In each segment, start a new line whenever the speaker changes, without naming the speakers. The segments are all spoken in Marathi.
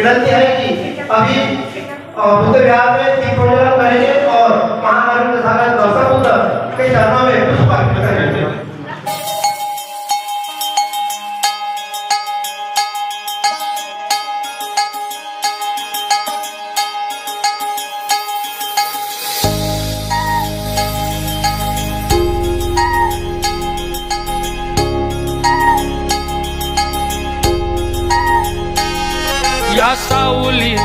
विनती है कि अभी बुद्ध विहार में दीप प्रज्वलन करेंगे और महामारी के सागर दर्शक होकर के चरणों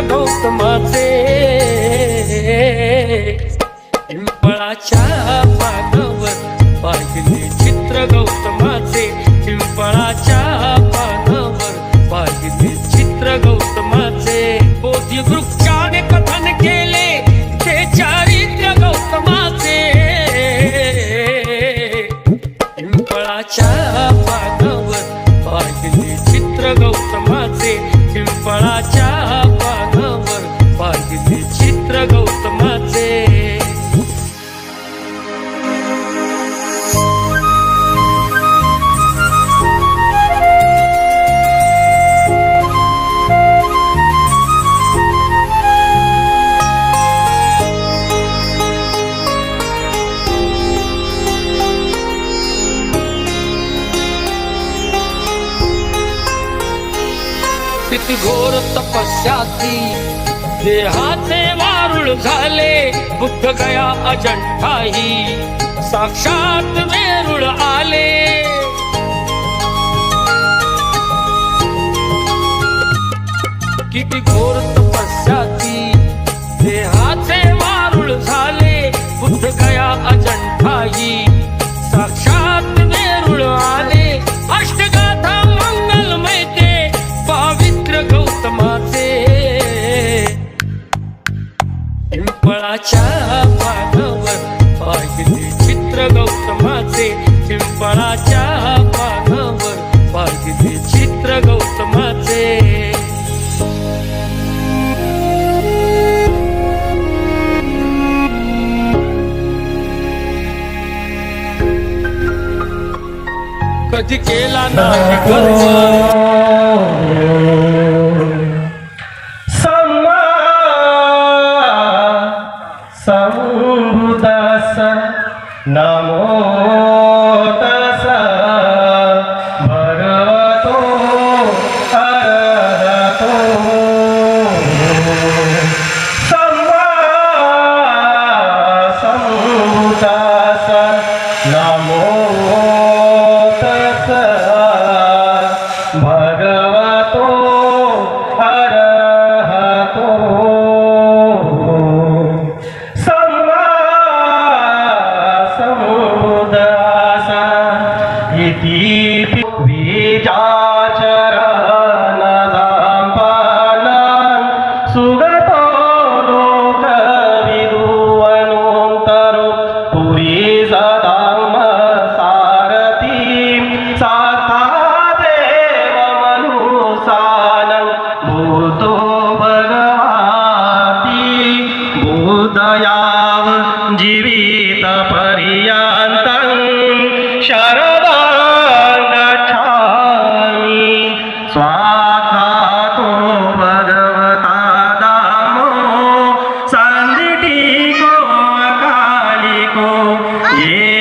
गौतमाचे पिंपळाच्या पुत्र गौतमाचे. किती घोर तपस्याती देहाचे मूळ झाले बुद्ध गया अजंठाही साक्षात वेरुळ आले. किती घोर तपस्याती पिंपळाच्या पानावर पाहिले चित्र गौतमाचे. पिंपळाच्या पानावर पाहिले चित्र गौतमाचे. कधी केला नाही
নমো उदयाव बोधयाव जीवितपर्यन्तं शरदां गच्छामि स्वाखातो भगवता दामो सन्दिटिको अकालिको। ये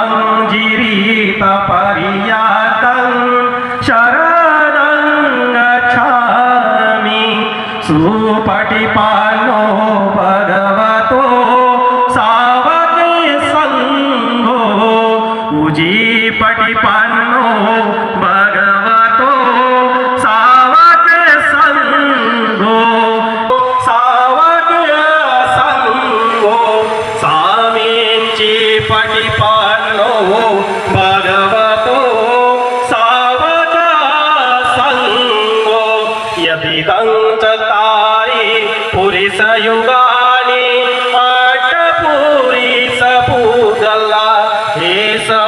धम्मं जिरीतपर्यातं शरणं गच्छामि सुपटिपालो भगवतो सावके सङ्गो। उजीपटिपान्नो भगवतो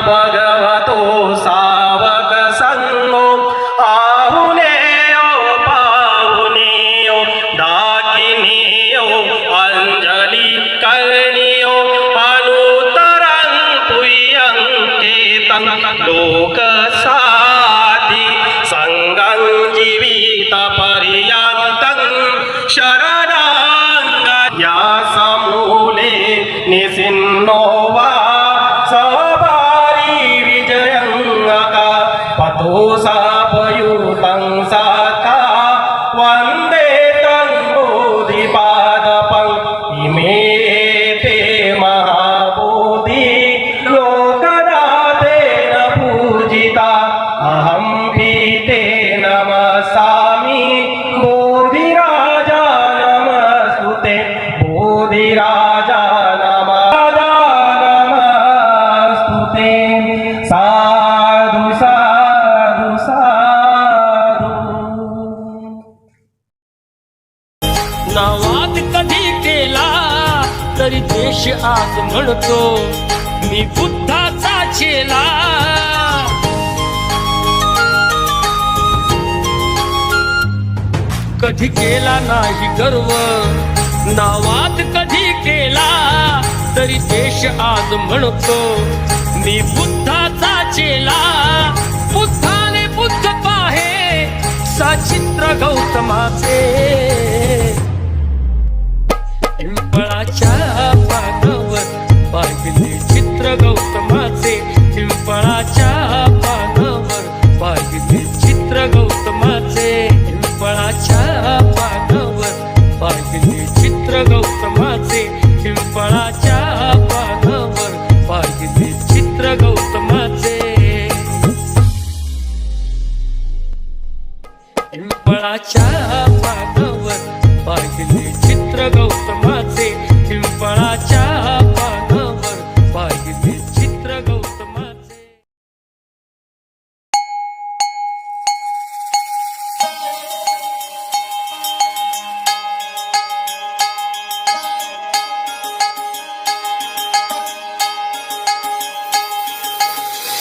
भगवतो सावक संगो। आहुने पाहुनियो दाकिनियो अंजली करणियो अनुतरं तुयं केतन लोक साधी संगं जीवित पर्या सापयुतं साता वन्दे तं बोधिपादपम् इमे ते महाबोधि लोकनाथेन पूजिता। अहं पीते नमसामि बोधिराजा नमस्तुते बोधिराजा नमः नमस्तुते सा
म्हणतो मी बुद्धाचा चेला. कधी केला नाही गर्व नावात कधी केला तरी देश आज म्हणतो मी बुद्धाचा चेला. बुद्धाने बुद्ध पाहे साचित्र गौतमा पिंपळाच्या पानावर पाहिले चित्र गौतमाचे पिंपळाच्या पानावर पाहिले चित्र गौतमाचे पिंपळाच्या पानावर पाहिले चित्र गौतमाचे. पिंपळाच्या